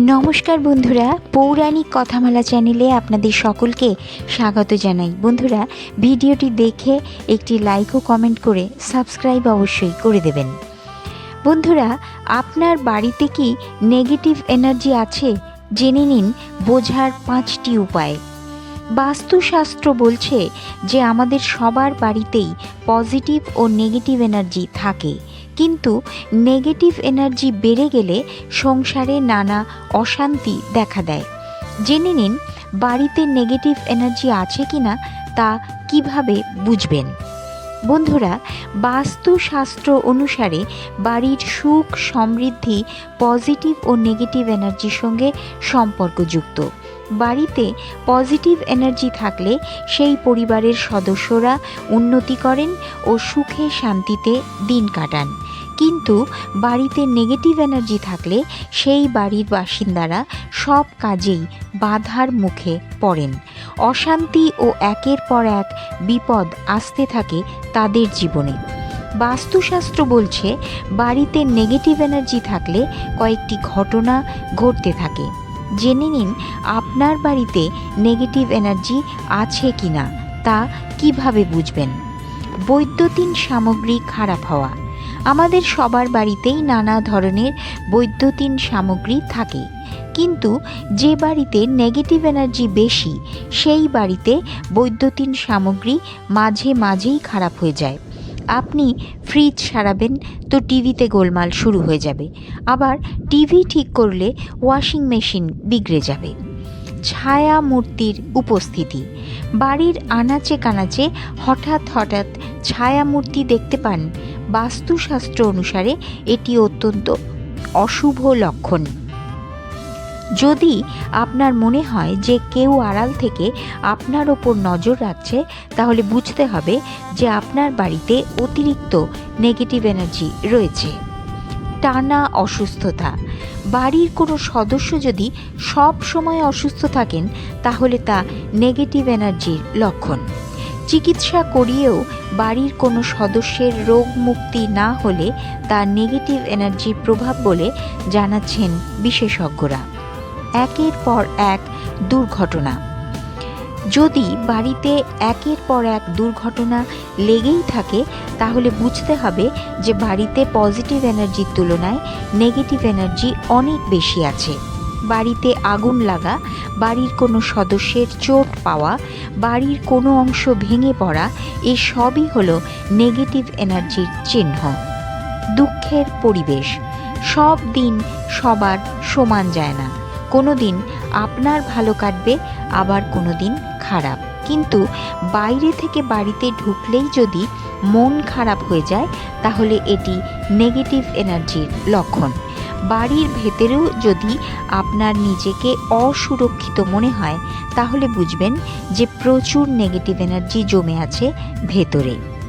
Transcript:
নমস্কার বন্ধুরা, পৌরাণিক কথামালা চ্যানেলে আপনাদের সকলকে স্বাগত জানাই। বন্ধুরা, ভিডিওটি দেখে একটি লাইক ও কমেন্ট করে সাবস্ক্রাইব অবশ্যই করে দেবেন। বন্ধুরা, আপনার বাড়িতে কি নেগেটিভ এনার্জি আছে? জেনে নিন বোঝার পাঁচটি উপায়। বাস্তুশাস্ত্র বলছে যে আমাদের সবার বাড়িতেই পজিটিভ ও নেগেটিভ এনার্জি থাকে। কিন্তু নেগেটিভ এনার্জি বেড়ে গেলে সংসারে নানা অশান্তি দেখা দেয়। জেনে নিন, বাড়িতে নেগেটিভ এনার্জি আছে কি না তা কীভাবে বুঝবেন? বন্ধুরা, বাস্তুশাস্ত্র অনুসারে বাড়ির সুখ, সমৃদ্ধি, পজিটিভ ও নেগেটিভ এনার্জির সঙ্গে সম্পর্কযুক্ত। বাড়িতে পজিটিভ এনার্জি থাকলে সেই পরিবারের সদস্যরা উন্নতি করেন ও সুখে শান্তিতে দিন কাটান। কিন্তু বাড়িতে নেগেটিভ এনার্জি থাকলে সেই বাড়ির বাসিন্দারা সব কাজেই বাধার মুখে পড়েন। অশান্তি ও একের পর এক বিপদ আসতে থাকে তাদের জীবনে। বাস্তুশাস্ত্র বলছে, বাড়িতে নেগেটিভ এনার্জি থাকলে কয়েকটি ঘটনা ঘটতে থাকে। জেনে নিন, আপনার বাড়িতে নেগেটিভ এনার্জি আছে কি না তা কীভাবে বুঝবেন? বৈদ্যুতিন সামগ্রী খারাপ হওয়া। আমাদের সবার বাড়িতেই নানা ধরনের বৈদ্যুতিন সামগ্রী থাকে। কিন্তু যে বাড়িতে নেগেটিভ এনার্জি বেশি, সেই বাড়িতে বৈদ্যুতিন সামগ্রী মাঝে মাঝেই খারাপ হয়ে যায়। আপনি ফ্রিজ সারাবেন তো টিভিতে গোলমাল শুরু হয়ে যাবে। আবার টিভি ঠিক করলে ওয়াশিং মেশিন বিগড়ে যাবে। ছায়া মূর্তির উপস্থিতি। বাড়ির আনাচে কানাচে হঠাৎ হঠাৎ ছায়া মূর্তি দেখতে পান বাস্তুশাস্ত্র অনুসারে এটি অত্যন্ত অশুভ লক্ষণ। যদি আপনার মনে হয় যে কেউ আড়াল থেকে আপনার ওপর নজর রাখছে, তাহলে বুঝতে হবে যে আপনার বাড়িতে অতিরিক্ত নেগেটিভ এনার্জি রয়েছে। টানা অসুস্থতা। বাড়ির কোনো সদস্য যদি সব সময় অসুস্থ থাকেন, তাহলে তা নেগেটিভ এনার্জির লক্ষণ। চিকিৎসা করিয়েও বাড়ির কোনো সদস্যের রোগ মুক্তি না হলে তা নেগেটিভ এনার্জির প্রভাব বলে জানাচ্ছেন বিশেষজ্ঞরা। একের পর এক দুর্ঘটনা। যদি বাড়িতে একের পর এক দুর্ঘটনা লেগেই থাকে, তাহলে বুঝতে হবে যে বাড়িতে পজিটিভ এনার্জির তুলনায় নেগেটিভ এনার্জি অনেক বেশি আছে। বাড়িতে আগুন লাগা, বাড়ির কোনো সদস্যের চোট পাওয়া, বাড়ির কোনো অংশ ভেঙে পড়া, এ সবই হলো নেগেটিভ এনার্জির চিহ্ন। দুঃখের পরিবেশ। সব দিন সবার সমান যায় না। কোনো দিন আপনার ভালো কাটবে, আবার কোনো দিন খারাপ। কিন্তু বাইরে থেকে বাড়িতে ঢুকলেই যদি মন খারাপ হয়ে যায়, তাহলে এটি নেগেটিভ এনার্জির লক্ষণ। বাড়ির ভেতরেও যদি আপনার নিজেকে অসুরক্ষিত মনে হয়, তাহলে বুঝবেন যে প্রচুর নেগেটিভ এনার্জি জমে আছে ভেতরে।